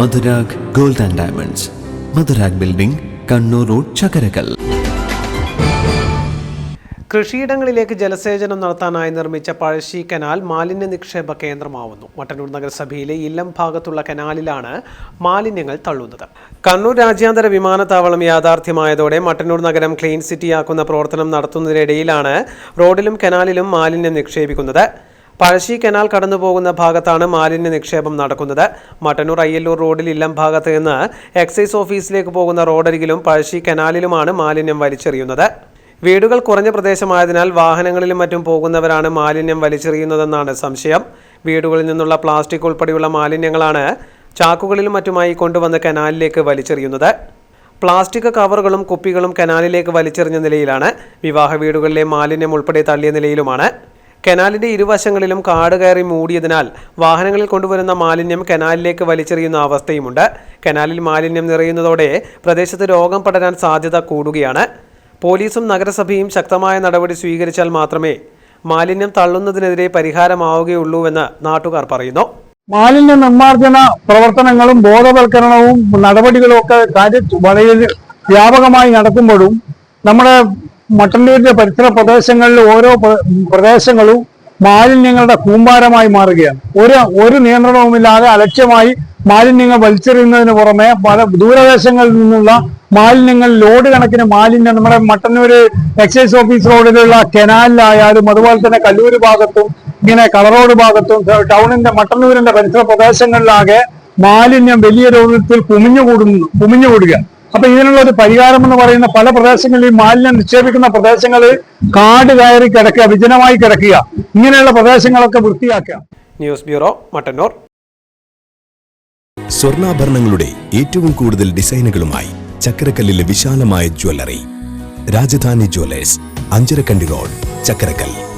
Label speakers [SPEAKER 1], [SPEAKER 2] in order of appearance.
[SPEAKER 1] Madhurag gold and diamonds. Madhurag building Kannur road Chakkarakkal
[SPEAKER 2] കൃഷിയിടങ്ങളിലേക്ക് ജലസേചനം നടത്താനായി നിർമ്മിച്ച Pazhassi canal മാലിന്യ നിക്ഷേപ കേന്ദ്രമാവുന്നു. മട്ടന്നൂർ നഗരസഭയിലെ ഇല്ലം ഭാഗത്തുള്ള കനാലിലാണ് മാലിന്യങ്ങൾ തള്ളുന്നത്. കണ്ണൂർ രാജ്യാന്തര വിമാനത്താവളം യാഥാർത്ഥ്യമായതോടെ മട്ടന്നൂർ നഗരം ക്ലീൻ സിറ്റിയാക്കുന്ന പ്രവർത്തനം നടത്തുന്നതിനിടയിലാണ് റോഡിലും കനാലിലും മാലിന്യം നിക്ഷേപിക്കുന്നത്. പഴശ്ശി കനാൽ കടന്നു പോകുന്ന ഭാഗത്താണ് മാലിന്യ നിക്ഷേപം നടക്കുന്നത്. മട്ടന്നൂർ അയ്യല്ലൂർ റോഡിൽ ഇല്ലം ഭാഗത്ത് നിന്ന് എക്സൈസ് ഓഫീസിലേക്ക് പോകുന്ന റോഡരികിലും പഴശ്ശി കനാലിലുമാണ് മാലിന്യം വലിച്ചെറിയുന്നത്. വീടുകൾ കുറഞ്ഞ പ്രദേശമായതിനാൽ വാഹനങ്ങളിലും മറ്റും പോകുന്നവരാണ് മാലിന്യം വലിച്ചെറിയുന്നതെന്നാണ് സംശയം. വീടുകളിൽ നിന്നുള്ള പ്ലാസ്റ്റിക് ഉൾപ്പെടെയുള്ള മാലിന്യങ്ങളാണ് ചാക്കുകളിലും മറ്റുമായി കൊണ്ടുവന്ന് കനാലിലേക്ക് വലിച്ചെറിയുന്നത്. പ്ലാസ്റ്റിക് കവറുകളും കുപ്പികളും കനാലിലേക്ക് വലിച്ചെറിഞ്ഞ നിലയിലാണ്. വിവാഹ വീടുകളിലെ മാലിന്യം ഉൾപ്പെടെ തള്ളിയ നിലയിലുമാണ്. കനാലിന്റെ ഇരുവശങ്ങളിലും കാട് കയറി മൂടിയതിനാൽ വാഹനങ്ങളിൽ കൊണ്ടുവരുന്ന മാലിന്യം കനാലിലേക്ക് വലിച്ചെറിയുന്ന അവസ്ഥയുമുണ്ട്. കനാലിൽ മാലിന്യം നിറയുന്നതോടെ പ്രദേശത്ത് രോഗം പടരാൻ സാധ്യത കൂടുകയാണ്. പോലീസും നഗരസഭയും ശക്തമായ നടപടി സ്വീകരിച്ചാൽ മാത്രമേ മാലിന്യം തള്ളുന്നതിനെതിരെ പരിഹാരമാവുകയുള്ളൂവെന്ന് നാട്ടുകാർ പറയുന്നു.
[SPEAKER 3] മാലിന്യ നിർമ്മാർജന പ്രവർത്തനങ്ങളും ബോധവൽക്കരണവും നടപടികളും ഒക്കെ കാര്യ വളരെ വ്യാപകമായി നടക്കുമ്പോഴും നമ്മുടെ മട്ടന്നൂരിന്റെ പരിസര പ്രദേശങ്ങളിൽ ഓരോ പ്രദേശങ്ങളും മാലിന്യങ്ങളുടെ കൂമ്പാരമായി മാറുകയാണ്. ഒരു ഒരു നിയന്ത്രണവുമില്ലാതെ അലക്ഷ്യമായി മാലിന്യങ്ങൾ വലിച്ചെറിയുന്നതിന് പുറമെ പല ദൂരദേശങ്ങളിൽ നിന്നുള്ള മാലിന്യങ്ങൾ ലോഡ് കണക്കിന് മാലിന്യം നമ്മുടെ മട്ടന്നൂര് എക്സൈസ് ഓഫീസ് റോഡിലുള്ള കനാലിലായാലും അതുപോലെ തന്നെ കല്ലൂര് ഭാഗത്തും ഇങ്ങനെ കളറോഡ് ഭാഗത്തും ടൗണിന്റെ മട്ടന്നൂരിന്റെ പരിസര പ്രദേശങ്ങളിലാകെ മാലിന്യം വലിയ രൂപത്തിൽ കുമിഞ്ഞുകൂടുന്നു കുമിഞ്ഞുകൂടുക അപ്പൊ ഇതിനുള്ള ഒരു പരിഹാരം എന്ന് പറയുന്ന പല പ്രദേശങ്ങളിലും മാലിന്യം നിക്ഷേപിക്കുന്ന പ്രദേശങ്ങളിൽ കാട് കയറി കിടക്കുക വിജനമായി കിടക്കുക. ഇങ്ങനെയുള്ള പ്രദേശങ്ങളൊക്കെ വൃത്തിയാക്കുക.
[SPEAKER 2] News bureau Mattannur.
[SPEAKER 4] സ്വർണാഭരണങ്ങളുടെ ഏറ്റവും കൂടുതൽ ഡിസൈനുകളുമായി ചക്കരക്കല്ലിലെ വിശാലമായ jewellery. Rajadhani jewellers Anjarakandy road Chakkarakkal